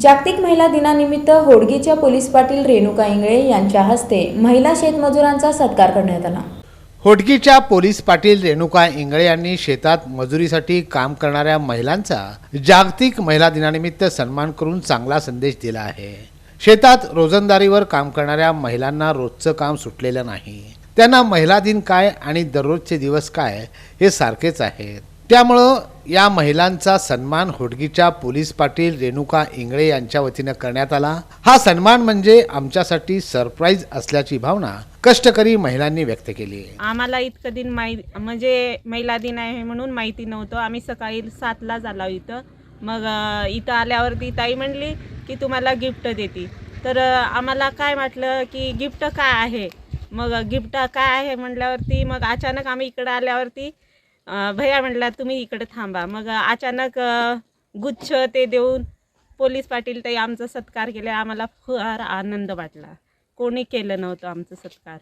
जागतिक महिला दिनानिमित्त होडगीच्या पोलीस पाटील रेणुका इंगळे यांच्या हस्ते महिला शेतमजुरांचा सत्कार करण्यात आला. होडगीच्या पोलीस पाटील रेणुका इंगळे यांनी शेतात मजुरीसाठी काम करणाऱ्या महिलांचा जागतिक महिला दिनानिमित्त सन्मान करून चांगला संदेश दिला आहे. शेतात रोजंदारीवर काम करणाऱ्या महिलांना रोजचं काम सुटलेलं नाही. त्यांना महिला दिन काय आणि दररोजचे दिवस काय हे सारखेच आहेत. त्यामुळं या महिलांचा सन्मान होडगीच्या पोलीस पाटील रेणुका इंगळे यांच्या वतीनं करण्यात आला. हा सन्मान म्हणजे आमच्यासाठी सरप्राईज असल्याची भावना कष्टकरी महिलांनी व्यक्त केली. आम्हाला इतकं दिन माहिती म्हणजे महिला दिन आहे म्हणून माहिती नव्हतं. आम्ही सकाळी सातलाच झाला इथं. मग इथं आल्यावरती ताई म्हणली की तुम्हाला गिफ्ट देते. तर आम्हाला काय म्हटलं की गिफ्ट काय आहे? मग गिफ्ट काय आहे म्हटल्यावरती मग अचानक आम्ही इकडं आल्यावरती भैया म्हटला तुम्ही इकडे थांबा. मग अचानक गुच्छ ते देऊन पोलीस पाटील ताई आमचा सत्कार केला. आम्हाला फार आनंद वाटला. कोणी केलं नव्हतं आमचं सत्कार.